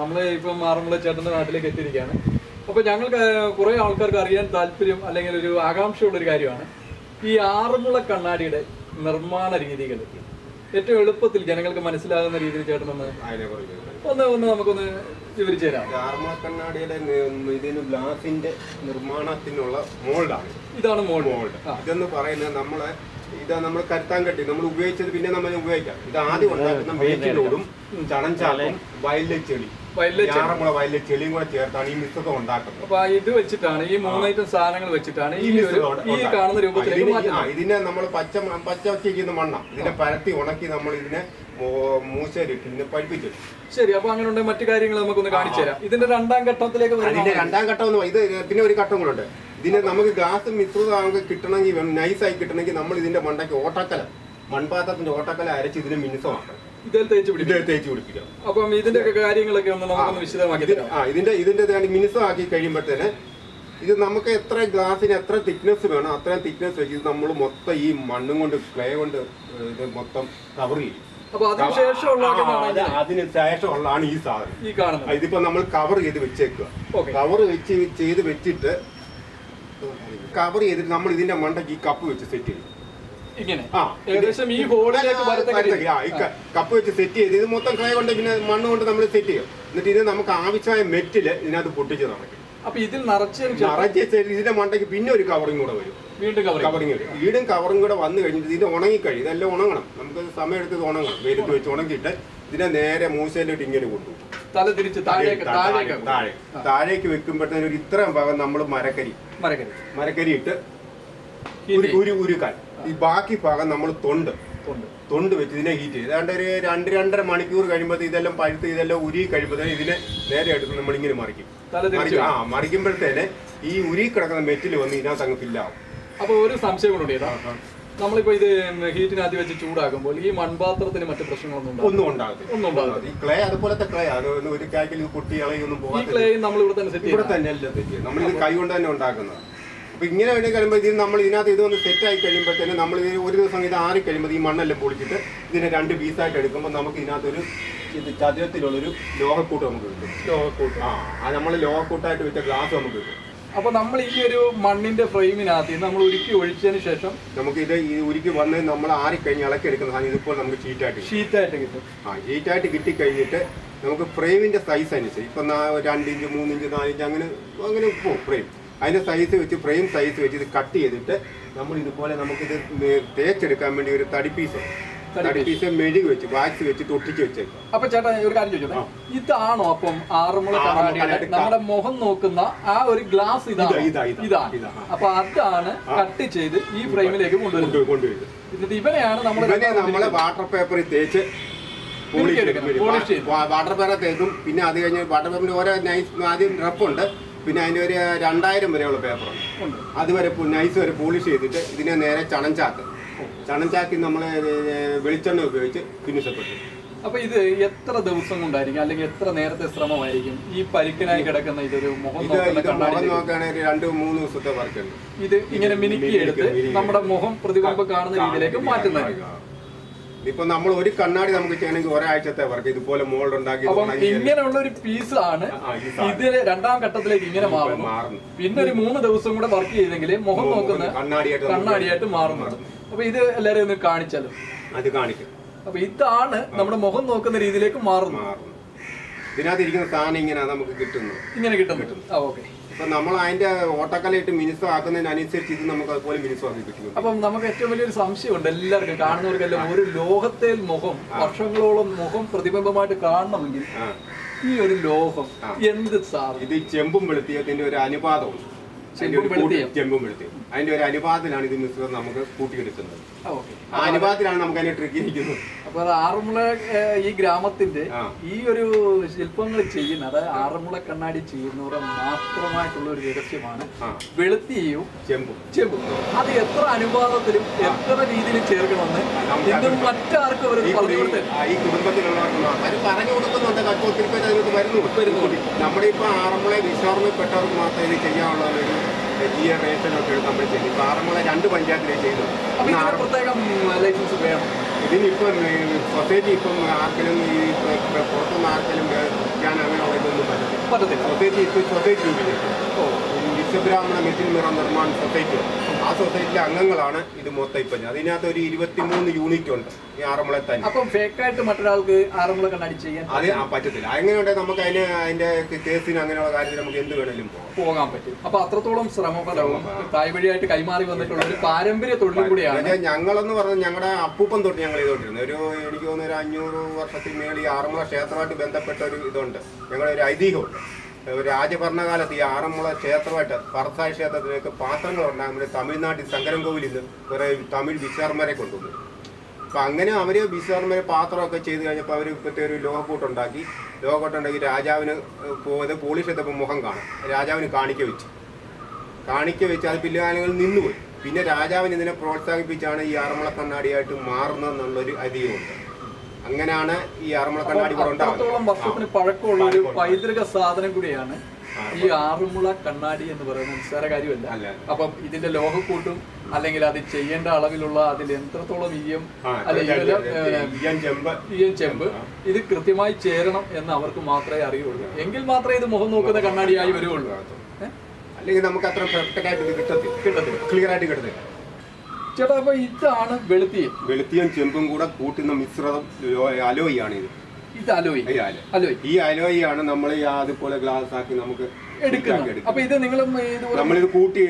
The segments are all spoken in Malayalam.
നമ്മൾ ഇപ്പം ആറന്മുള ചേട്ടന്റെ നാട്ടിലേക്ക് എത്തിയിരിക്കുകയാണ്. അപ്പോൾ ഞങ്ങൾക്ക് കുറേ ആൾക്കാർക്ക് അറിയാൻ താല്പര്യം അല്ലെങ്കിൽ ഒരു ആകാംക്ഷയുള്ള ഒരു കാര്യമാണ്. ഈ ആറന്മുള കണ്ണാടിയുടെ നിർമ്മാണ രീതികൾ. ഏറ്റവും എളുപ്പത്തിൽ ജനങ്ങൾക്ക് മനസ്സിലാകുന്ന രീതിയിൽ ചേട്ടൻ ഒന്ന് ഒന്ന് ഒന്ന് നമുക്കൊന്ന് വിവരിച്ചു തരാം ആർമ കണ്ണാടിയുടെ ഇതിന് ഗ്ലാസിന്റെ നിർമ്മാണത്തിനുള്ള മോൾഡാണ്. ഇതാണ് മോൾ മോൾഡ്. ഇതെന്ന് പറയുന്നത് നമ്മളെ ഇതാ നമ്മൾ കരുത്താൻ കെട്ടി നമ്മൾ ഉപയോഗിച്ചത് പിന്നെ നമ്മൾ ഉപയോഗിക്കാം. ഇത് ആദ്യം ഉണ്ടാക്കുന്ന വേറ്റിലോടും ചണഞ്ചാലും വയലിലെ ചെളി. വയലിലെ ചെളി. ആറന്മുള വയലിലെ ചെളിയും കൂടെ ചേർത്താണ് ഈ മിശ്രിതം ഉണ്ടാക്കുന്നത്. അപ്പൊ ഇത് വെച്ചിട്ടാണ് ഈ മൂന്നൈറ്റം സാധനങ്ങൾ വെച്ചിട്ടാണ് ഈ ഈ ഒരു ഈ കാണുന്ന രൂപത്തിലേക്ക് മാറ്റുന്നത് ഇതിനെ നമ്മൾ പച്ച മ- പച്ച വെച്ചിരിക്കുന്ന മണ്ണ. ഇതിനെ പരത്തി ഉണക്കി നമ്മൾ ഇതിനെ മോ- മൂശയിലിട്ട് ഇതിനെ പഠിപ്പിച്ചു ശരി അപ്പൊ അങ്ങനെ ഉണ്ടെങ്കിൽ മറ്റു കാര്യങ്ങൾ നമുക്കൊന്ന് കാണിച്ചു തരാം. ഇതിന്റെ രണ്ടാം ഘട്ടത്തിലേക്ക് രണ്ടാം ഘട്ടം എന്ന് ഇത് പിന്നെ ഒരു ഘട്ടം കൂടെ ഉണ്ട്. ഇതിന് നമുക്ക് ഗ്യാസ് മിശ്രിതം നമുക്ക് കിട്ടണമെങ്കിൽ നൈസായി കിട്ടണമെങ്കിൽ നമ്മൾ ഇതിന്റെ മണ്ടയ്ക്ക് ഓട്ടക്കല മൺപാത്രത്തിന്റെ ഓട്ടക്കല അരച്ച് ഇതിനെ മിനുസമാക്കണം. ഇതിൽ തേച്ച് ഇത് തേച്ച് പിടിപ്പിക്കണം അപ്പം ഇതിന്റെ ഒക്കെ കാര്യങ്ങളൊക്കെ ഒന്ന് നമുക്കൊന്ന് വിശദമാക്കി ഇത് തരാം. ആ ഇതിന്റെ ഇതിന്റെ മിനുസമാക്കി കഴിയുമ്പോഴത്തേന് ഇത് നമുക്ക് എത്ര ഗ്ലാസിന് എത്ര തിക്നെസ് വേണം അത്രയും തിക്നെസ് വെച്ച് ഇത് നമ്മൾ മൊത്തം ഈ മണ്ണും കൊണ്ട് ക്ലേ കൊണ്ട് ഇത് മൊത്തം കവർ ചെയ്യും. അപ്പൊ അതിനുശേഷമുള്ള ആ, അത് അതിന് ശേഷമുള്ളതാണ് ഈ സാധനം. ഈ കാണുന്നത്. ആ, ഇതിപ്പോ നമ്മൾ കവർ ചെയ്ത് വെച്ചേക്കുക കവർ വെച്ച് ചെയ്ത് വെച്ചിട്ട് കവർ ചെയ്തിട്ട് നമ്മൾ ഇതിന്റെ മണ്ടയ്ക്ക് ഈ കപ്പ് വെച്ച് സെറ്റ് ചെയ്യും. ഇങ്ങനെ. ഏകദേശം ഈ ഹോളിലേക്ക് വരത്തക്ക കപ്പ് വെച്ച് സെറ്റ് ചെയ്ത് ഇത് മൊത്തം കൈ കൊണ്ട് പിന്നെ മണ്ണ് കൊണ്ട് നമ്മൾ സെറ്റ് ചെയ്യും. എന്നിട്ട് ഇത് നമുക്ക് ആവശ്യമായ മെറ്റിൽ ഇതിനകത്ത് പൊട്ടിച്ച് നടക്കും അപ്പൊ ഇതിൽ നിറച്ച് നിറച്ച് ഇതിന്റെ മണ്ടയ്ക്ക് പിന്നെ ഒരു കവറിങ് കൂടെ വരും. വീണ്ടും കവറിങ് വരും. വീടും കവറും കൂടെ വന്നു കഴിഞ്ഞിട്ട് ഇതിന്റെ ഉണങ്ങി കഴിയും. ഇതെല്ലാം ഉണങ്ങണം. നമുക്ക് സമയം എടുത്ത് ഇത് ഉണങ്ങണം. വെയിലത്ത് വെച്ച് ഉണങ്ങിയിട്ട് ഇതിനെ നേരെ മൂശയിലോട്ട് ഇങ്ങനെ കൊണ്ടുപോകും. തല തിരിച്ച് താഴേക്ക് താഴേക്ക് താഴെ താഴേക്ക് ഒരു ഇത്രയും ഭാഗം നമ്മൾ മരക്കരി. മരക്കരി. മരക്കരി ഇട്ട് ഉരുക്കാൻ ഈ ബാക്കി ഭാഗം നമ്മൾ തൊണ്ട്. തൊണ്ട്. വെച്ച് ഇതിനെ ഹീറ്റ് ചെയ്ത് ഏതാണ്ട് ഒരു രണ്ട് രണ്ടര മണിക്കൂർ കഴിയുമ്പോൾ ഇതെല്ലാം പഴുത്ത് ഇതെല്ലാം ഉരി കഴിയുമ്പോഴത്തേന് ഇതിനെ നേരെ എടുത്ത് നമ്മൾ ഇങ്ങനെ മറിക്കും. ആ മറിക്കുമ്പോഴത്തേന് ഈ ഉരി കിടക്കുന്ന മെറ്റിൽ വന്ന് ഇതിനകത്ത് അങ്ങ് ഫില്ലാവും അപ്പോൾ ഒരു സംശയം കൂടെ നമ്മളിപ്പോ ഇത് ഹീറ്റിനകത്ത് വെച്ച് ചൂടാക്കുമ്പോൾ ഈ മൺപാത്രത്തിന് മറ്റു പ്രശ്നങ്ങളൊന്നും ഒന്നും ഉണ്ടാകത്തില്ല. ഒന്നും ഉണ്ടാകത്തില്ല. ഈ ക്ലേ അതുപോലത്തെ ക്ലേ അത് ഒന്ന് ഒരു കാക്കിൽ കുട്ടി പോകാം ഈ ക്ലേ നമ്മൾ ഇവിടെ തന്നെ സെറ്റ് ഇവിടെ തന്നെ എല്ലാം തെറ്റ് നമ്മൾ ഇത് കൈ കൊണ്ട് തന്നെ ഉണ്ടാക്കുന്നത്. അപ്പൊ ഇങ്ങനെ വേണ്ടി കഴിയുമ്പോൾ ഇതിന് നമ്മൾ ഇതിനകത്ത് ഇത് വന്ന് സെറ്റായി കഴിയുമ്പോഴത്തേന് നമ്മൾ ഇതിന് ഒരു ദിവസം ഇത് ആറി കഴിയുമ്പോൾ ഈ മണ്ണെല്ലാം പൊളിച്ചിട്ട് ഇതിനെ രണ്ട് പീസായിട്ട് എടുക്കുമ്പോൾ നമുക്ക് ഇതിനകത്തൊരു ഇത് ചതുരത്തിലുള്ളൊരു ലോഹക്കൂട്ട് നമുക്ക് കിട്ടും. ആ അത് നമ്മൾ ലോഹക്കൂട്ടായിട്ട് വെച്ച ഗ്ലാസ് നമുക്ക് കിട്ടും. അപ്പോൾ നമ്മൾ ഈ ഒരു മണ്ണിന്റെ ഫ്രെയിമിനകത്ത് നമ്മൾ ഉരുക്കി ഒഴിച്ചതിന് ശേഷം നമുക്ക് ഇത് ഈ ഉരുക്കി വന്ന് നമ്മൾ ആറിക്കഴിഞ്ഞ് ഇളക്കി എടുക്കുന്ന സാധനം ഇതിപ്പോൾ നമുക്ക് ഷീറ്റായിട്ട് ഷീറ്റായിട്ട് കിട്ടും. ആ ഷീറ്റായിട്ട് കിട്ടിക്കഴിഞ്ഞിട്ട് നമുക്ക് ഫ്രെയിമിന്റെ സൈസ് അനുസരിച്ച് ഇപ്പം രണ്ട് ഇഞ്ച് മൂന്ന് ഇഞ്ച് നാല് ഇഞ്ച് അങ്ങനെ അങ്ങനെ പോകും ഫ്രെയിം അതിന്റെ സൈസ് വെച്ച് ഫ്രെയിം സൈസ് വെച്ച് ഇത് കട്ട് ചെയ്തിട്ട് നമ്മൾ ഇതുപോലെ നമുക്കിത് തേച്ചെടുക്കാൻ വേണ്ടി ഒരു തടി പീസ് തടി പീസ് മെഴുകി വെച്ച് വാക്സ് വെച്ച് തൊട്ടിച്ച് വെച്ചേക്കും. അപ്പൊ ചേട്ടാ ഒരു കാര്യം ചോദിച്ചോട്ടെ? ഇതാണോ അപ്പം ആറന്മുള കണ്ണാടിയുടെ നമ്മുടെ മുഖം നോക്കുന്ന ആ ഒരു ഗ്ലാസ് ഇതാണ്. ഇതാ, ഇതാ, ഇതാ. ഇതാണ്. ഇതാ. അപ്പൊ അതാണ് കട്ട് ചെയ്ത് ഈ ഫ്രെയിമിലേക്ക് കൊണ്ടുവരുന്നത്. കൊണ്ട് കൊണ്ടുവരും. എന്നിട്ട് ഇവനെയാണ് നമ്മൾ നമ്മളെ വാട്ടർ പേപ്പറിൽ തേച്ച് പോളിഷ് വാട്ടർ പേപ്പർ തേക്കും. പിന്നെ അത് കഴിഞ്ഞ് വാട്ടർ പേപ്പറിന്റെ ഓരോ നൈസ് ആദ്യം റഫുണ്ട് പിന്നെ അതിന് ഒരു രണ്ടായിരം വരെയുള്ള പേപ്പറുണ്ട് അതുവരെ നൈസ് വരെ പോളിഷ് ചെയ്തിട്ട് ഇതിനെ നേരെ ചണഞ്ചാക്ക്. ചണഞ്ചാക്കി നമ്മൾ വെളിച്ചെണ്ണ ഉപയോഗിച്ച് ഫിനിഷപ്പെട്ടു അപ്പൊ ഇത് എത്ര ദിവസം കൊണ്ടായിരിക്കും? അല്ലെങ്കിൽ എത്ര നേരത്തെ ശ്രമമായിരിക്കും? ഈ പരിക്കനായി കിടക്കുന്ന ഇതൊരു മുഖം നോക്കുകയാണെങ്കിൽ രണ്ട് മൂന്ന് ദിവസത്തെ വർക്കുണ്ട് ഇത് ഇങ്ങനെ മിനുക്കി എടുത്ത് നമ്മുടെ മുഖം പ്രതിബിംബം കാണുന്ന രീതിയിലേക്ക് മാറ്റുന്നത് ഇപ്പൊ നമ്മൾ ഒരു കണ്ണാടി നമുക്ക് ചെയ്യണമെങ്കിൽ ഒരാഴ്ചത്തെ വർക്ക് ഇതുപോലെ മോൾഡ് ഉണ്ടാക്കി അപ്പം ഇങ്ങനെയുള്ള ഒരു പീസ് ആണ്. ആ, ഇതിന് രണ്ടാം ഘട്ടത്തിലേക്ക് ഇങ്ങനെ മാറുന്നു. പിന്നെ ഒരു മൂന്ന് ദിവസം കൂടെ വർക്ക് ചെയ്തെങ്കിൽ മുഖം നോക്കുന്ന കണ്ണാടിയായിട്ട് കണ്ണാടിയായിട്ട് മാറുന്നത് അപ്പൊ ഇത് എല്ലാരും ഒന്ന് കാണിച്ചാലും? അത് കാണിക്കും. അപ്പൊ ഇതാണ് നമ്മുടെ മുഖം നോക്കുന്ന രീതിയിലേക്ക് മാറും മാറുന്നു. ഇതിനകത്ത് ഇരിക്കുന്ന സാധനം ഇങ്ങനെ നമുക്ക് കിട്ടുന്നു. ഇങ്ങനെ കിട്ടും ആ ഓക്കെ. ഇപ്പൊ നമ്മൾ അതിന്റെ ഓട്ടക്കലയിട്ട് മിനിസം ആക്കുന്നതിനനുസരിച്ച് ഇത് നമുക്ക് അതുപോലെ മിനിസം ആക്കി കിട്ടും. അപ്പം നമുക്ക് ഏറ്റവും വലിയൊരു സംശയമുണ്ട് എല്ലാവർക്കും. കാണുന്നവർക്കെല്ലാം ഒരു ലോകത്തെ മുഖം വർഷങ്ങളോളം മുഖം പ്രതിബിംബമായിട്ട് കാണണമെങ്കിൽ ഈ ഒരു ലോകം എന്ത് സാർ ഇത് ചെമ്പും വെളുത്തിയതിന്റെ ഒരു അനുപാതമാണ് ചെമ്പും വെളുത്തിയം. അതിന്റെ ഒരു അനുപാതത്തിലാണ് ഇത് മിശ്രിതം നമുക്ക് കൂട്ടിയെടുക്കുന്നത്. ആ, അനുപാതത്തിലാണ് നമുക്ക് അതിനെ ട്രിക്ക് ഇരിക്കുന്നത് അപ്പൊ ആറന്മുള ഈ ഗ്രാമത്തിന്റെ ഈ ഒരു ശില്പങ്ങൾ ചെയ്യുന്ന അതായത് ആറന്മുള കണ്ണാടി ചെയ്യുന്നവരെ മാത്രമായിട്ടുള്ള ഒരു രഹസ്യമാണ് വെളുത്തിയും ചെമ്പും. ചെമ്പും. അത് എത്ര അനുപാതത്തിലും എത്ര രീതിയിൽ ചേർക്കണമെന്ന് ഇന്നും മറ്റാർക്കും അവർ പറഞ്ഞു ഈ പറഞ്ഞു കൊടുക്കുന്നുണ്ട് ഒത്തിരി പേര് വരുന്നു. വരുന്നുണ്ട്. നമ്മുടെ ഇപ്പൊ ആറന്മുള വിശ്വാസപ്പെട്ടവർക്ക് മാത്രമേ ഇത് ചെയ്യാനുള്ള ഒരു ജി റേഷൻ ഒക്കെ നമ്മൾ ചെയ്യും ഇപ്പൊ ആറന്മുള രണ്ട് പഞ്ചായത്തിലേ ചെയ്തു പ്രത്യേകം ലൈസൻസ് വേണം. ഇതിനിപ്പം സൊസൈറ്റി ഇപ്പം ആർക്കലും ഈ പുറത്തുനിന്ന് ആർക്കലും ഞാൻ അങ്ങനെയുള്ള ഇതൊന്നും പറ്റത്തില്ല. സൊസൈറ്റി ഇപ്പം സൊസൈറ്റി ഓ വിശ്വബ്രാഹ്മണ മെറ്റിൽ നിറ നിർമ്മാണ സൊസൈറ്റി. ആ സൊസൈറ്റിയിലെ അംഗങ്ങളാണ് ഇത് മൊത്തം ഇപ്പം അതിനകത്ത് ഒരു ഇരുപത്തിമൂന്ന് യൂണിറ്റ് ഉണ്ട്. ഈ ആറന്മുള തന്നെ. അപ്പം ഫേക്കായിട്ട് മറ്റൊരാൾക്ക് ആറന്മുള കണ്ണാടി ചെയ്യാൻ അത് ആ പറ്റത്തില്ല. എങ്ങനെയുണ്ടെങ്കിൽ നമുക്ക് അതിന് അതിന്റെ കേസിന് അങ്ങനെയുള്ള കാര്യത്തിൽ നമുക്ക് എന്ത് വേണമെങ്കിലും പോകാൻ പറ്റും. അപ്പൊ അത്രത്തോളം ശ്രമപരവും തായ്വഴിയായിട്ട് കൈമാറി വന്നിട്ടുള്ള ഒരു പാരമ്പര്യ തൊഴിലും കൂടിയാണ്. ഞങ്ങളെന്ന് പറഞ്ഞാൽ ഞങ്ങളുടെ അപ്പൂപ്പൻ തൊട്ട് ഞങ്ങൾ ചെയ്തോണ്ടിരുന്നത്. ഒരു എനിക്ക് തോന്നുന്നു ഒരു അഞ്ഞൂറ് വർഷത്തിൽ മേളിൽ ആറന്മുള ക്ഷേത്രമായിട്ട് ബന്ധപ്പെട്ട ഒരു ഇതുണ്ട്. ഞങ്ങളുടെ ഒരു ഐതിഹ്യമുണ്ട്. രാജഭരണകാലത്ത് ഈ ആറന്മുള ക്ഷേത്രമായിട്ട് പറത്തായ ക്ഷേത്രത്തിലേക്ക് പാത്രങ്ങൾ വേണ്ടി തമിഴ്നാട്ടിൽ ശങ്കരൻ കോവിലിൽ നിന്ന് കുറേ തമിഴ് വിശ്വർമരെ കൊണ്ടുവന്നു. അപ്പം അങ്ങനെ അവർ വിശ്വർമരെ പാത്രമൊക്കെ ചെയ്ത് കഴിഞ്ഞപ്പോൾ അവർ ഇപ്പോഴത്തെ ഒരു ലോഹക്കൂട്ടുണ്ടാക്കി ലോഹക്കൂട്ടുണ്ടാക്കി രാജാവിന് പോയത് പോളിഷ് ചെയ്തപ്പോൾ മുഖം കാണും രാജാവിന് കാണിക്ക വെച്ചു. കാണിക്ക വെച്ച് അത് പിൽക്കാലങ്ങൾ നിന്നുപോയി. പിന്നെ രാജാവിന് ഇതിനെ പ്രോത്സാഹിപ്പിച്ചാണ് ഈ ആറന്മുള കണ്ണാടിയായിട്ട് മാറുന്നതെന്നുള്ളൊരു ഐതിഹ്യമുണ്ട്. അങ്ങനെയാണ് ഈ ആറന്മുള കണ്ണാടി കൂടെ ഉണ്ടാകുന്നത് വർഷത്തിന് പഴക്കമുള്ള ഒരു പൈതൃക സാധനം കൂടിയാണ് ഈ ആറുമുള കണ്ണാടി എന്ന് പറയുന്നത് നിസ്സാര കാര്യമല്ല. അപ്പൊ ഇതിന്റെ ലോഹക്കൂട്ടും അല്ലെങ്കിൽ അത് ചെയ്യേണ്ട അളവിലുള്ള അതിൽ എത്രത്തോളം ഈയം ഈയം ചെമ്പ്. ഇത് കൃത്യമായി ചേരണം എന്ന് അവർക്ക് മാത്രമേ അറിയുള്ളൂ. എങ്കിൽ മാത്രമേ ഇത് മുഖം നോക്കുന്ന കണ്ണാടിയായി വരുള്ളൂ. അല്ലെങ്കിൽ നമുക്ക് അത്ര പെർഫെക്റ്റ് ആയിട്ട് കിട്ടത്തില്ല. ക്ലിയർ ആയിട്ട് കിട്ടത്തില്ല. ചേട്ടാ അപ്പൊ ഇതാണ് വെളുത്തിയം വെളുത്തിയും ചെമ്പും കൂടെ കൂട്ടുന്ന മിശ്രിതം അലോയിയാണ് ഇത് ഇത് അലോയി. ഈ അലോയ് അലോയി. ഈ അലോയിയാണ് നമ്മൾ ഈ അതുപോലെ ഗ്ലാസ് ആക്കി നമുക്ക് എടുക്കുന്നത്. അപ്പൊ ഇത് നിങ്ങൾ നമ്മളിത് കൂട്ടി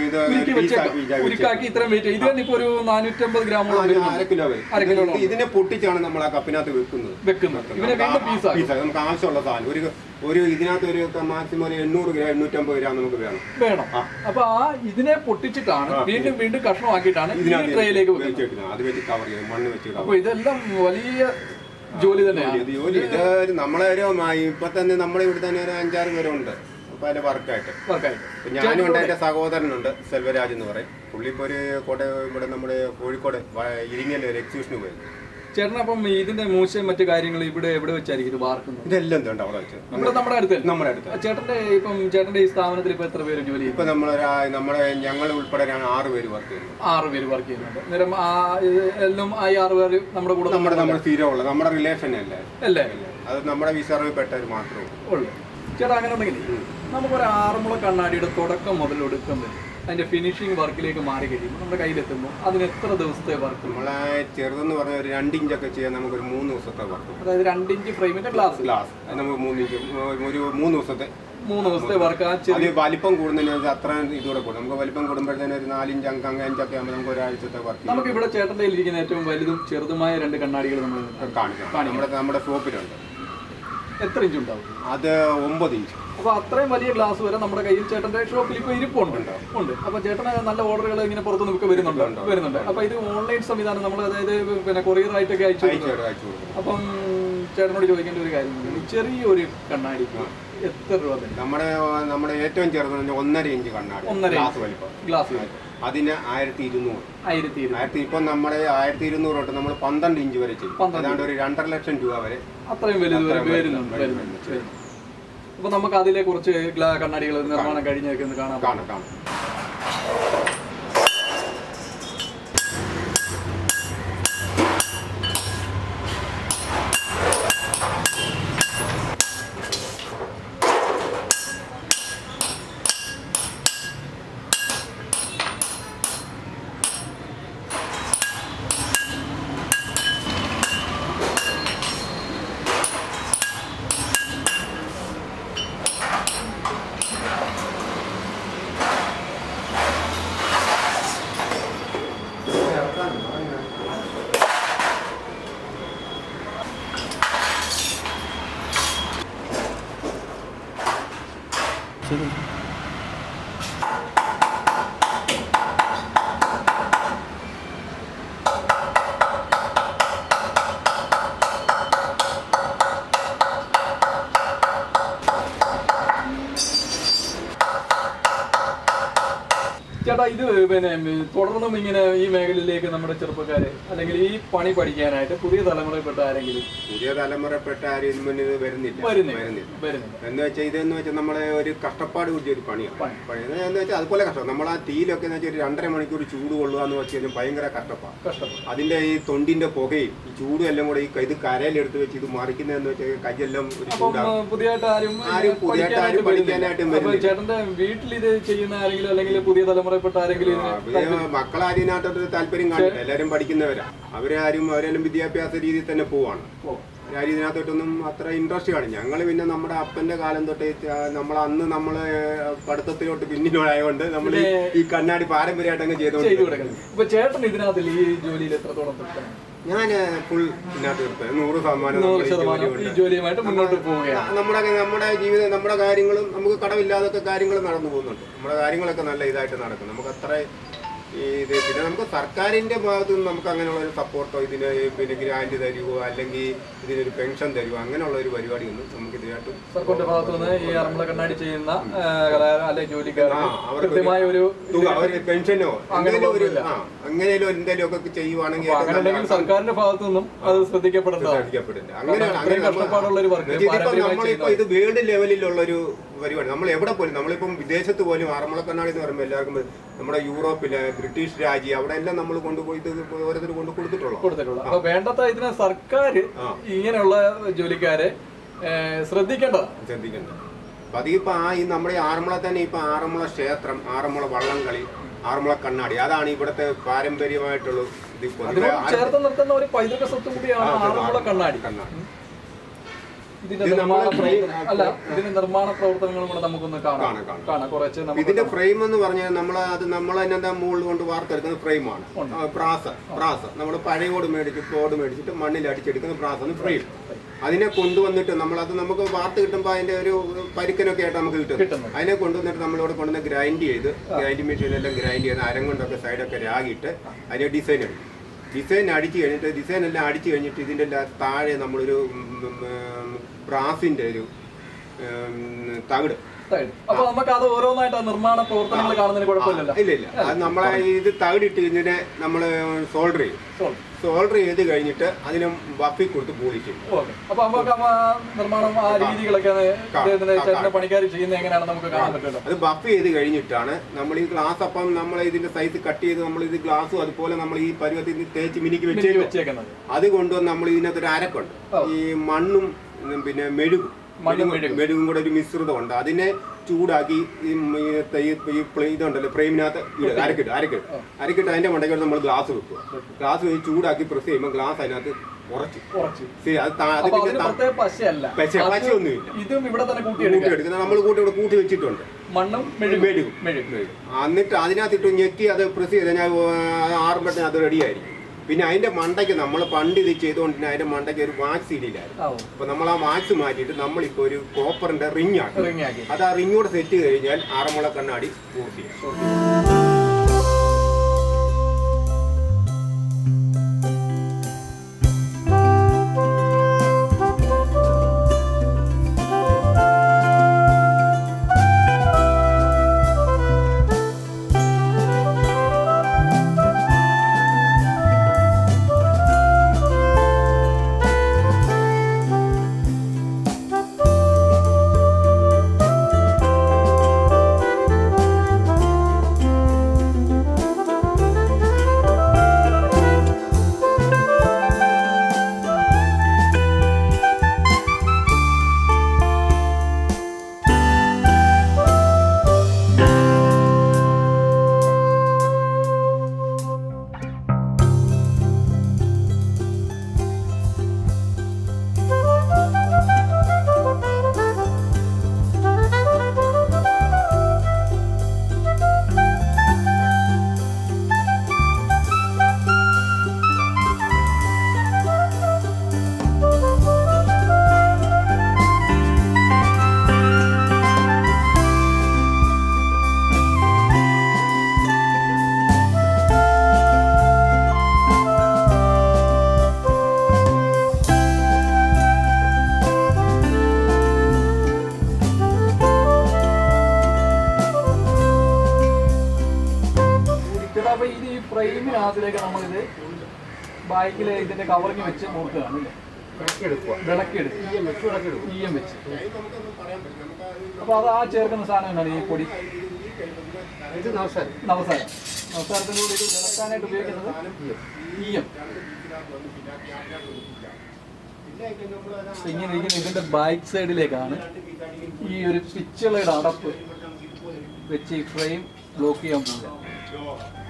ഇത് ഉരുക്കി piece വെച്ചേക്കാം. ആക്കി ഇതാക്കി ഉരുക്കാക്കി ഇത്രയും വെയിറ്റ് ഇത് തന്നെ ഇപ്പൊ ഒരു നാനൂറ്റമ്പത് ഗ്രാമോളം ആ, വരുന്നുണ്ട്. അര കിലോ അര. ഇതിനെ പൊട്ടിച്ചാണ് നമ്മൾ ആ കപ്പിനകത്ത് വെക്കുന്നത്. വെക്കുന്നത്. ഇവനെ വീണ്ടും പീസ് നമുക്ക് ആവശ്യമുള്ള സാധനം. ഒരു ഒരു ഇതിനകത്ത് ഒരു മാക്സിമം ഒരു എണ്ണൂറ് ഗ്രാം എണ്ണൂറ്റമ്പത് ഗ്രാം നമുക്ക് വേണം. വേണം. അപ്പൊ ആ ഇതിനെ പൊട്ടിച്ചിട്ടാണ് വീണ്ടും വീണ്ടും കഷ്ണമാക്കിയിട്ടാണ് ഇതിനകത്ത് ട്രേയിലേക്ക് അത് വെച്ച് കവർ ചെയ്യും മണ്ണ് വെച്ച് അപ്പൊ ഇതെല്ലാം വലിയ ജോലി തന്നെയാണ് ഇത് ജോലി. ഇത് ഒരു നമ്മളെ ഒരു മ- ഇപ്പൊ തന്നെ നമ്മളെ ഇവിടെ തന്നെ ഒരു അഞ്ചാറ് പേരുണ്ട്. അപ്പൊ അതിന്റെ വർക്കായിട്ട്. വർക്കായിട്ട്. ഞാനും ഉണ്ട് എന്റെ സഹോദരനുണ്ട് സെൽവരാജ് എന്ന് പറയും. പുള്ളി ഇപ്പൊ ഒരു കോട്ടയം ഇവിടെ നമ്മുടെ കോഴിക്കോട് വ- ഇരിങ്ങലിൽ ഒരു എക്സിബിഷന് പോയി. ചേട്ടൻ അപ്പം ഇതിന്റെ മൂശയും മറ്റു കാര്യങ്ങൾ ഇവിടെ എവിടെ വെച്ചായിരിക്കും ഇത് വാർക്കുന്നത്? ഇതെല്ലാം എന്തുണ്ട് അവിടെ വെച്ച്. നമ്മുടെ നമ്മുടെ അടുത്ത്. നമ്മുടെ അടുത്ത്. ചേട്ടന്റെ ഇപ്പം ചേട്ടന്റെ ഈ സ്ഥാപനത്തിൽ ഇപ്പൊ എത്ര പേര് ജോലി ഇപ്പൊ നമ്മളൊരു നമ്മുടെ ഞങ്ങൾ ഉൾപ്പെടെ ആറ് പേര് വർക്ക് ചെയ്യുന്നു ആറ് പേര് വർക്ക് ചെയ്യുന്നുണ്ട്. നേരം ആ എല്ലാം ആ ആറ് പേര് നമ്മുടെ കൂടെ നമ്മുടെ നമ്മുടെ സ്ഥിരമുള്ള നമ്മുടെ റിലേഷൻ അല്ലേ? അല്ലേ? അത് നമ്മുടെ വിസർവിൽപ്പെട്ടവർ മാത്രമേ ഉള്ളൂ. ഉള്ളു. ചേട്ടാ അങ്ങനെ ഉണ്ടെങ്കിൽ നമുക്കൊരു ആറന്മുള കണ്ണാടിയുടെ തുടക്കം മുതൽ ഒടുക്കം വരെ അതിന്റെ ഫിനിഷിംഗ് വർക്കിലേക്ക് മാറി കഴിയുമ്പോൾ നമ്മുടെ കയ്യിലെത്തുമ്പോൾ അതിന് എത്ര ദിവസത്തെ വർക്ക് നമ്മളെ ചെറുതെന്ന് പറഞ്ഞ ഒരു രണ്ട് ഇഞ്ചൊക്കെ ചെയ്യാൻ നമുക്ക് ഒരു മൂന്ന് ദിവസത്തെ വർക്ക് അതായത് രണ്ടിഞ്ച് ഫ്രെയിമിന്റെ ഗ്ലാസ് ഗ്ലാസ് നമുക്ക് മൂന്ന് ഇഞ്ച് ഒരു മൂന്ന് ദിവസത്തെ. മൂന്ന് ദിവസത്തെ വർക്ക് ആ ചെറിയ വലിപ്പം കൂടുന്നതിന് അത്ര ഇതുകൂടെ കൂടും. നമുക്ക് വലിപ്പം കൂടുമ്പോഴത്തേന് ഒരു നാലിഞ്ച് അങ്ക് അങ്ങ് അഞ്ചൊക്കെ ആകുമ്പോൾ നമുക്ക് ഒരാഴ്ചത്തെ വർക്ക് നമുക്ക് ഇവിടെ ചേട്ടന്റെ ഇരിക്കുന്ന ഏറ്റവും വലുതും ചെറുതുമായ രണ്ട് കണ്ണാടികൾ നമ്മൾ കാണിക്കാം. നമ്മുടെ നമ്മുടെ ഷോപ്പിലുണ്ട് എത്ര ഇഞ്ച് ഉണ്ടാവും? അത് ഒമ്പത് ഇഞ്ച് അപ്പൊ അത്രയും വലിയ ഗ്ലാസ് വരെ നമ്മുടെ കയ്യിൽ ചേട്ടന്റെ ഷോപ്പിൽ ഇപ്പൊ ഇരിപ്പുണ്ട്. ഉണ്ട്. അപ്പൊ ചേട്ടന് നല്ല ഓർഡറുകൾ ഇങ്ങനെ പുറത്ത് നമുക്ക് വരുന്നുണ്ട്. വരുന്നുണ്ട്. അപ്പൊ ഇത് ഓൺലൈൻ സംവിധാനം നമ്മൾ അതായത് പിന്നെ കൊറിയർ ആയിട്ടൊക്കെ അയച്ചു അപ്പം ചേട്ടനോട് ചോദിക്കേണ്ട ഒരു കാര്യം ചെറിയൊരു കണ്ണാടി എത്ര രൂപ നമ്മുടെ നമ്മുടെ ഏറ്റവും ചെറുത് ഒന്നര ഇഞ്ച് കണ്ണാടി. ഒന്നര ഗ്ലാസ് വലിപ്പം. ഗ്ലാസ് അതിന് ആയിരത്തി ഇരുന്നൂറ് ആയിരത്തി ആയിരത്തി ഇപ്പം നമ്മുടെ ആയിരത്തി ഇരുന്നൂറ് തൊട്ട് നമ്മൾ പന്ത്രണ്ട് ഇഞ്ച് വരെ ചെയ്യും. അതാണ്ട് ഒരു രണ്ടര ലക്ഷം രൂപ വരെ അത്രയും വലുത് വരെ വരുന്നുണ്ട്. അപ്പൊ നമുക്ക് അതിലെ കുറച്ച് കണ്ണാടികൾ നിർമ്മാണം കഴിഞ്ഞേക്കുന്നത് കാണാം. കാണാം കാണാം. ঠিক আছে പിന്നെ തുടർന്നും ഇങ്ങനെ ഈ മേഖലയിലേക്ക് നമ്മുടെ ചെറുപ്പക്കാര് അല്ലെങ്കിൽ ഈ പണി പഠിക്കാനായിട്ട് പുതിയ തലമുറയിൽപ്പെട്ട ആരെങ്കിലും പുതിയ തലമുറപ്പെട്ട ആരും മുന്നിൽ വരുന്നില്ല. വരുന്നില്ല. എന്ന് വെച്ചാൽ ഇതെന്ന് വെച്ചാൽ നമ്മളെ ഒരു കഷ്ടപ്പാട് കൂടിയ ഒരു പണിയാണ്. പണി. പണി എന്ന് വെച്ചാൽ അതുപോലെ കഷ്ടം. നമ്മൾ ആ തീയിലൊക്കെ എന്ന് വെച്ചാൽ ഒരു രണ്ടര മണിക്കൂർ ചൂട് കൊള്ളുക എന്ന് വെച്ച് കഴിഞ്ഞാൽ ഭയങ്കര കഷ്ടപ്പെട്ടു അതിന്റെ ഈ തൊണ്ടിന്റെ പുകയും ഈ ചൂടും എല്ലാം കൂടെ ഈ ഇത് കരയിലെടുത്ത് വെച്ച് ഇത് മറിക്കുന്നതെന്ന് വെച്ചാൽ കയ്യെല്ലാം ഒരു ചൂടാണ് പുതിയതായിട്ട് ആരും ആരും പുതിയതായിട്ട് ആരും പഠിക്കാനായിട്ട്. ചേട്ടന്റെ വീട്ടിൽ ഇത് ചെയ്യുന്ന ആരെങ്കിലും അല്ലെങ്കിൽ പുതിയ തലമുറയിൽപ്പെട്ട ആരെങ്കിലും മക്കളാരും ഇതിനകത്തോട്ട് താല്പര്യം കാണില്ല. എല്ലാരും പഠിക്കുന്നവരാ. അവരാരും അവരെല്ലാം വിദ്യാഭ്യാസ രീതിയിൽ തന്നെ പോവാണ്. ആരും ഇതിനകത്തോട്ടൊന്നും അത്ര ഇൻട്രസ്റ്റ് കാണില്ല. ഞങ്ങൾ പിന്നെ നമ്മുടെ അപ്പന്റെ കാലം തൊട്ട് നമ്മൾ അന്ന് നമ്മൾ പഠിത്തത്തിലോട്ട് പിന്നിലായതുകൊണ്ട് നമ്മൾ ഈ കണ്ണാടി പാരമ്പര്യമായിട്ട് അങ്ങ് ചെയ്തു ചെയ്തുകൊണ്ട് കൊടുക്കുന്നത് ഇപ്പൊ ചേട്ടൻ ഇതിനകത്തില്ല ഈ ജോലിയിൽ എത്രത്തോളം ഞാൻ ഫുൾ ഇതിനകത്ത് നൂറ് ശതമാനം നൂറ് ഈ ശതമാനം ഈ ജോലിയുമായിട്ട് മുന്നോട്ട് പോവുകയാണ്. നമ്മുടെ നമ്മുടെ ജീവിതം നമ്മുടെ കാര്യങ്ങളും നമുക്ക് കടമില്ലാതൊക്കെ കാര്യങ്ങളും നടന്നു പോകുന്നുണ്ട്. നമ്മുടെ കാര്യങ്ങളൊക്കെ നല്ല ഇതായിട്ട് നടക്കും നമുക്ക് അത്ര ഇത് പിന്നെ നമുക്ക് സർക്കാരിന്റെ ഭാഗത്തു നിന്ന് നമുക്ക് അങ്ങനെയുള്ള ഒരു സപ്പോർട്ടോ ഇതിന് പിന്നെ ഗ്രാൻഡ് തരുവോ അല്ലെങ്കിൽ ഇതിനൊരു പെൻഷൻ തരുവോ അങ്ങനെയുള്ള ഒരു പരിപാടി പരിപാടിയൊന്നും നമുക്ക് ഇതിനായിട്ടും സർക്കാരിന്റെ ഭാഗത്തു നിന്ന് ഈ അറമ്പള കണ്ണാടി ചെയ്യുന്ന കലാകാരൻ ജോലിക്കാർക്ക് ഒരു തുക ഒരു പെൻഷനോ അങ്ങനെ എന്തെങ്കിലും ഒരു അങ്ങനെയും എന്തെങ്കിലും ഒക്കെ ചെയ്യുവാണെങ്കിൽ സർക്കാരിന്റെ ഭാഗത്തു നിന്നും അത് ശ്രദ്ധിക്കപ്പെടുന്നു ശ്രദ്ധിക്കപ്പെടില്ല. അങ്ങനെയാണ് അങ്ങനെ കഷ്ടപ്പാടുള്ള ഒരു നമ്മളിപ്പോ ഇത് വേൾഡ് ലെവലിലുള്ള ഒരു പരിപാടി. നമ്മൾ എവിടെ പോലും നമ്മളിപ്പം വിദേശത്ത് പോലും ആറന്മുള കണ്ണാടി എന്ന് പറയുമ്പോൾ എല്ലാവർക്കും നമ്മുടെ യൂറോപ്പിലെ ബ്രിട്ടീഷ് രാജ്യം അവിടെ എല്ലാം നമ്മൾ കൊണ്ടുപോയി ഇത് ഓരോരുത്തർ കൊണ്ട് കൊടുത്തിട്ടുള്ളൂ. കൊടുത്തിട്ടുള്ളത് അപ്പൊ വേണ്ടത്ര ഇതിനെ സർക്കാർ ഇങ്ങനെയുള്ള ജോലിക്കാരെ ശ്രദ്ധിക്കേണ്ടതാണ് ശ്രദ്ധിക്കേണ്ടത്. അപ്പൊ അതിപ്പോ ആ ഈ നമ്മുടെ ആറന്മുള തന്നെ ഇപ്പൊ ആറന്മുള ക്ഷേത്രം ആറന്മുള വള്ളംകളി ആറന്മുള കണ്ണാടി അതാണ് ഇവിടുത്തെ പാരമ്പര്യമായിട്ടുള്ള ഇത് ചേർത്ത് നിർത്തുന്ന ഒരു പൈതൃക സ്വത്ത് കൂടിയാണ് ആറന്മുള കണ്ണാടി. കണ്ണാടി. ഇതിന്റെ ഫ്രെയിം എന്ന് പറഞ്ഞാൽ നമ്മൾ അത് നമ്മൾ തന്നെ മുകളിൽ കൊണ്ട് വാർത്തെടുക്കുന്ന ഫ്രെയിമാണ് പ്രാസ പ്രാസ നമ്മൾ പഴയ ഓട് മേടിച്ച് ഓട് മേടിച്ചിട്ട് മണ്ണിൽ അടിച്ചെടുക്കുന്ന പ്രാസാണ് ഫ്രെയിം അതിനെ കൊണ്ടുവന്നിട്ട് നമ്മൾ അത് നമുക്ക് വാർത്ത കിട്ടുമ്പോൾ അതിന്റെ ഒരു പരുക്കനൊക്കെ ആയിട്ട് നമുക്ക് കിട്ടും. അതിനെ കൊണ്ടുവന്നിട്ട് നമ്മളിവിടെ കൊണ്ടുവന്ന് ഗ്രൈൻഡ് ചെയ്ത് ഗ്രൈൻഡിങ് മെഷീനെല്ലാം ഗ്രൈൻഡ് ചെയ്ത് അരം കൊണ്ടൊക്കെ സൈഡൊക്കെ രാഗിയിട്ട് അതിന് ഡിസൈൻ എടുക്കും. ഡിസൈൻ അടിച്ചു കഴിഞ്ഞിട്ട് ഡിസൈൻ എല്ലാം അടിച്ചു കഴിഞ്ഞിട്ട് ഇതിന്റെ താഴെ നമ്മളൊരു ബ്രാസിന്റെ ഒരു തകിട്. അപ്പൊ നമുക്ക് അത് ഓരോന്നായിട്ട് നിർമ്മാണ പ്രവർത്തനങ്ങൾ കാണുന്നതിന് കുഴപ്പമില്ലല്ലോ ഇല്ല ഇല്ല. അത് നമ്മളെ ഇത് തകിടിട്ട് ഇതിനെ നമ്മൾ സോൾഡർ ചെയ്യും. സോൾഡർ ചെയ്ത് കഴിഞ്ഞിട്ട് അതിന് വപ്പി കൊടുത്ത് പൂളിക്കും അപ്പൊ നമുക്ക് നിർമ്മാണം ആ രീതികളൊക്കെ പണിക്കാർ ചെയ്യുന്നത് എങ്ങനെയാണ് നമുക്ക് കാണാൻ പറ്റുമല്ലോ. അത് ബഫ് ചെയ്ത് കഴിഞ്ഞിട്ടാണ് നമ്മൾ ഈ ഗ്ലാസ് അപ്പം നമ്മൾ ഇതിന്റെ സൈസ് കട്ട് ചെയ്ത് നമ്മൾ ഇത് ഗ്ലാസും അതുപോലെ നമ്മൾ ഈ പരുവത്തിൽ തേച്ച് മിനിക്ക് മിനുക്കി വെച്ചേക്കും വെച്ചേക്കുന്നത്. അത് കൊണ്ടുവന്ന് നമ്മൾ ഇതിനകത്ത് ഒരു അരക്കുണ്ട് ഈ മണ്ണും പിന്നെ മെഴുകും. മെഴുകും കൂടെ ഒരു മിശ്രിതമുണ്ട്. അതിനെ ചൂടാക്കി ഈ ഇതുണ്ടല്ലോ ഫ്രെയിമിനകത്ത് അരക്കിട്ട് അരക്കിട്ട്. അരക്കിട്ട് അതിന്റെ മണ്ടയ്ക്ക് നമ്മൾ ഗ്ലാസ് വെക്കുക. ഗ്ലാസ് വെച്ച് ചൂടാക്കി പ്രസ് ചെയ്യുമ്പോൾ ഗ്ലാസ് അതിനകത്ത് കൂട്ടിയെടുക്കുന്നത് നമ്മൾ കൂട്ടി ഇവിടെ കൂട്ടി വെച്ചിട്ടുണ്ട്. മണ്ണും മെഴുകും. എന്നിട്ട് അതിനകത്തിട്ട് ഞെക്കി അത് പ്രസ് ചെയ്ത് ഞാൻ ആറുമ്പോഴത്തേന് അത് റെഡിയായിരിക്കും പിന്നെ അതിന്റെ മണ്ടയ്ക്ക് നമ്മൾ പണ്ട് ഇത് ചെയ്തുകൊണ്ടിരുന്ന അതിന്റെ മണ്ടയ്ക്ക് ഒരു വാക്സ് ഇടിയില്ലായിരുന്നു അപ്പൊ നമ്മൾ ആ വാക്സ് മാറ്റിയിട്ട് നമ്മളിപ്പോ ഒരു കോപ്പറിന്റെ റിംഗ് ആക്കി. അത് ആ റിങ്ങോട് സെറ്റ് കഴിഞ്ഞാൽ ആറന്മുള കണ്ണാടി പൂർത്തിയായി ബാക്കിൽ ഇതിന്റെ കവറിങ് വെച്ച് നോക്കുകയാണ് അല്ലേ വിളക്കിയെടുക്കും വെച്ച് അപ്പൊ അത് ആ ചേർക്കുന്ന സാധനം എന്താണ് ഈ പൊടി? ഇത് നവസാരം. നവസാരം. നവസാരത്തിന്റെ കൂടി ഇത് വിളക്കാനായിട്ട് ഉപയോഗിക്കുന്നത് അപ്പൊ ഇങ്ങനെ ഇരിക്കുന്ന ഇതിന്റെ ബാക്ക് സൈഡിലേക്കാണ് ഈ ഒരു സ്വിച്ചുള്ള അടപ്പ് വെച്ച് ഈ ഫ്രെയിം ബ്ലോക്ക് ചെയ്യാൻ പോവുക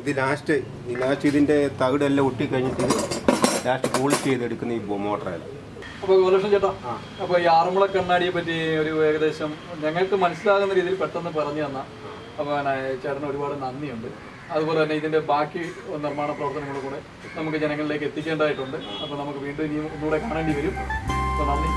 ഇത് ലാസ്റ്റ് ലാസ്റ്റ് ഇതിന്റെ തകിടെല്ലാം ഒട്ടി കഴിഞ്ഞിട്ട് ലാസ്റ്റ് പോളിഷ് ചെയ്തെടുക്കുന്ന ഈ മോട്ടറാണ് അപ്പൊ ഗോലക്ഷൻ ചേട്ടാ. അപ്പോൾ ഈ ആറന്മുള കണ്ണാടിയെ പറ്റി ഒരു ഏകദേശം ഞങ്ങൾക്ക് മനസ്സിലാകുന്ന രീതിയിൽ പെട്ടെന്ന് പറഞ്ഞു തന്ന. അപ്പൊ പിന്നെ ചേട്ടന് ഒരുപാട് നന്ദിയുണ്ട്. അതുപോലെ തന്നെ ഇതിന്റെ ബാക്കി നിർമ്മാണ പ്രവർത്തനങ്ങളും കൂടെ നമുക്ക് ജനങ്ങളിലേക്ക് എത്തിക്കേണ്ടതായിട്ടുണ്ട്. അപ്പൊ നമുക്ക് വീണ്ടും ഇനിയും ഒന്നുകൂടെ കാണേണ്ടി വരും. അപ്പൊ നന്ദി.